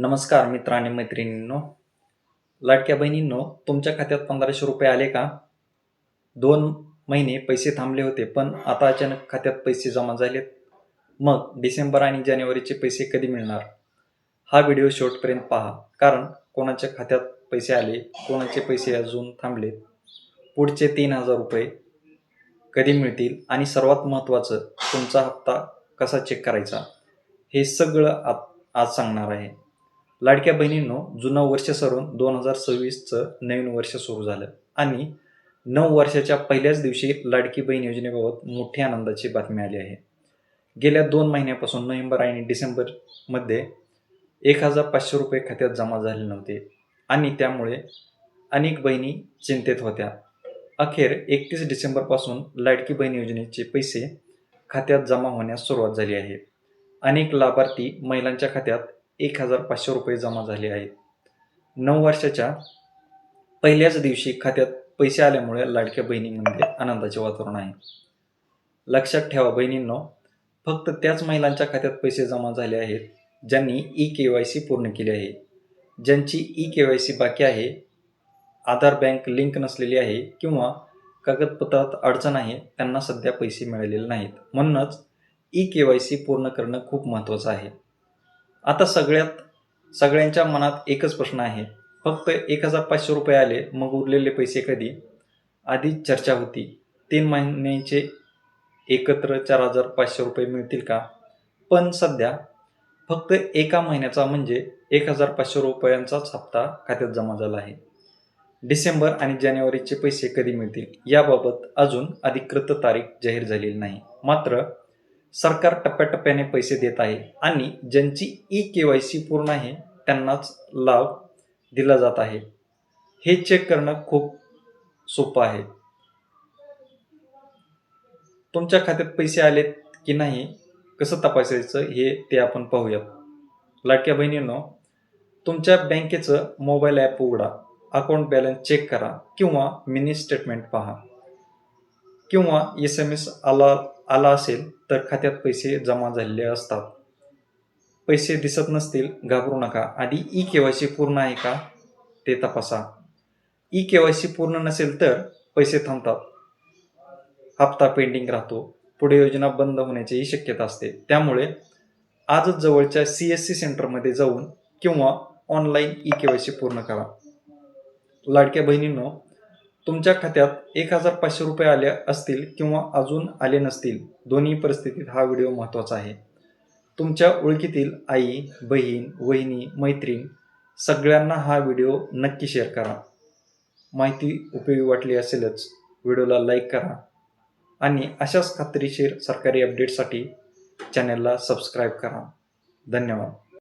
नमस्कार मित्र आणि मैत्रिणींनो. लाडक्या बहिणींनो तुमच्या खात्यात पंधराशे रुपये आले का? दोन महिने पैसे थांबले होते पण आता अचानक खात्यात पैसे जमा झालेत. मग डिसेंबर आणि जानेवारीचे पैसे कधी मिळणार? हा व्हिडिओ शेवटपर्यंत पहा कारण कोणाच्या खात्यात पैसे आले कोणाचे पैसे अजून थांबलेत? पुढचे तीन हजार रुपये कधी मिळतील? आणि सर्वात महत्त्वाचं तुमचा हप्ता कसा चेक करायचा? हे सगळं आ आज सांगणार आहे. लाडक्या बहिणींनो जुनं वर्ष सरून दोन हजार सव्वीसचं नवीन वर्ष सुरू झालं. आणि नऊ वर्षाच्या पहिल्याच दिवशी लाडकी बहीण योजनेबाबत मोठी आनंदाची बातमी आली आहे. गेल्या दोन महिन्यापासून नोव्हेंबर आणि डिसेंबरमध्ये एक हजार पाचशे रुपये खात्यात जमा झाले नव्हते. आणि त्यामुळे अनेक बहिणी चिंतेत होत्या. अखेर एकतीस डिसेंबरपासून लाडकी बहीण योजनेचे पैसे खात्यात जमा होण्यास सुरुवात झाली आहे. अनेक लाभार्थी महिलांच्या खात्यात एक हजार पाचशे रुपये जमा झाले आहेत. नऊ वर्षाच्या पहिल्याच दिवशी खात्यात पैसे आल्यामुळे लाडक्या बहिणींमध्ये आनंदाचे वातावरण आहे. लक्षात ठेवा बहिणींनो फक्त त्याच महिलांच्या खात्यात पैसे जमा झाले आहेत ज्यांनी ई के वाय सी पूर्ण केली आहे. ज्यांची ई के वाय सी बाकी आहे आधार बँक लिंक नसलेली आहे किंवा कागदपत्रात अडचण आहे त्यांना सध्या पैसे मिळालेले नाहीत. म्हणूनच ई के वाय सी पूर्ण करणं खूप महत्त्वाचं आहे. आता सगळ्यात सगळ्यांच्या मनात एकच प्रश्न आहे. फक्त एक हजार पाचशे रुपये आले मग उरलेले पैसे कधी? आधी चर्चा होती. तीन महिन्यांचे एकत्र चार हजार पाचशे रुपये मिळतील का? पण सध्या फक्त एका महिन्याचा म्हणजे एक हजार पाचशे रुपयांचाच हप्ता खात्यात जमा झाला आहे. डिसेंबर आणि जानेवारीचे पैसे कधी मिळतील? याबाबत अजून अधिकृत तारीख जाहीर झालेली नाही. मात्र सरकार टप्प्याटप्प्याने पैसे देत आहे आणि ज्यांची ई के वाय सी पूर्ण आहे त्यांनाच लाभ दिला जात आहे. हे चेक करणं खूप सोपं आहे. तुमच्या खात्यात पैसे आलेत की नाही कसं तपासायचं हे ते आपण पाहूयात. लाडक्या बहिणींनो तुमच्या बँकेचं मोबाईल ॲप उघडा अकाउंट बॅलन्स चेक करा किंवा मिनी स्टेटमेंट पहा किंवा एस एम एस आला आला असेल तर खात्यात पैसे जमा झालेले असतात. पैसे दिसत नसतील घाबरू नका. आधी ई के वाय सी पूर्ण आहे का? ते तपासा. ई के वाय सी पूर्ण नसेल तर पैसे थांबतात. हप्ता पेंडिंग राहतो. पुढे योजना बंद होण्याचीही शक्यता असते. त्यामुळे आजच जवळच्या सी एस सी सेंटरमध्ये जाऊन किंवा online e K Y C पूर्ण करा. लाडक्या बहिणींनो तुमच्या खात्यात एक हजार पाचशे रुपये आले असतील किंवा अजून आले नसतील दोन्ही परिस्थितीत हा व्हिडिओ महत्त्वाचा आहे. तुमच्या ओळखीतील आई बहीण वहिनी मैत्रीण सगळ्यांना हा व्हिडिओ नक्की शेअर करा. माहिती उपयोगी वाटली असेलच व्हिडिओला लाईक करा. आणि अशाच खात्रीशीर सरकारी अपडेटसाठी चॅनलला सबस्क्राईब करा. धन्यवाद.